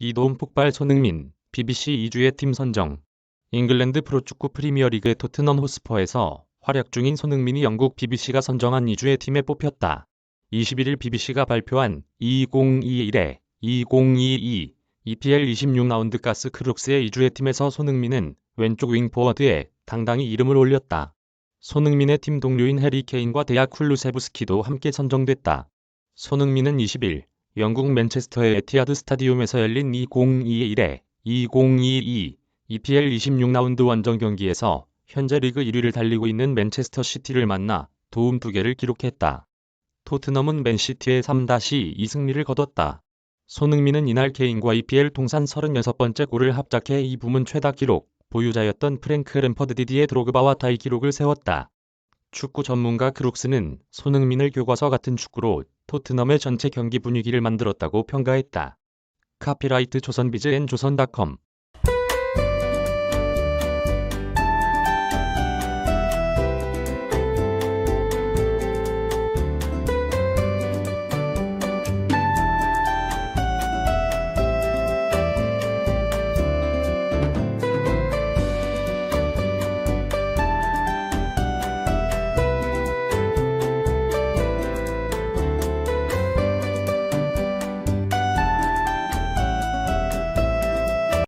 이도움 폭발 손흥민, BBC 2주의 팀 선정. 잉글랜드 프로축구 프리미어리그 토트넘 호스퍼에서 활약 중인 손흥민이 영국 BBC가 선정한 2주의 팀에 뽑혔다. 21일 BBC가 발표한 2021에 2022 EPL 26라운드 가스 크룩스의 2주의 팀에서 손흥민은 왼쪽 윙 포워드에 당당히 이름을 올렸다. 손흥민의 팀 동료인 해리 케인과 데아 쿨루세브스키도 함께 선정됐다. 손흥민은 20일 영국 맨체스터의 에티하드 스타디움에서 열린 2021에 2022 EPL 26라운드 원정 경기에서 현재 리그 1위를 달리고 있는 맨체스터 시티를 만나 도움 2개를 기록했다. 토트넘은 맨시티의 3-2 승리를 거뒀다. 손흥민은 이날 케인과 EPL 통산 36번째 골을 합작해 이 부문 최다 기록 보유자였던 프랭크 램퍼드 디디의 드로그바와 타이 기록을 세웠다. 축구 전문가 크룩스는 손흥민을 교과서 같은 축구로 토트넘의 전체 경기 분위기를 만들었다고 평가했다. 카피라이트 조선비즈 앤 조선닷컴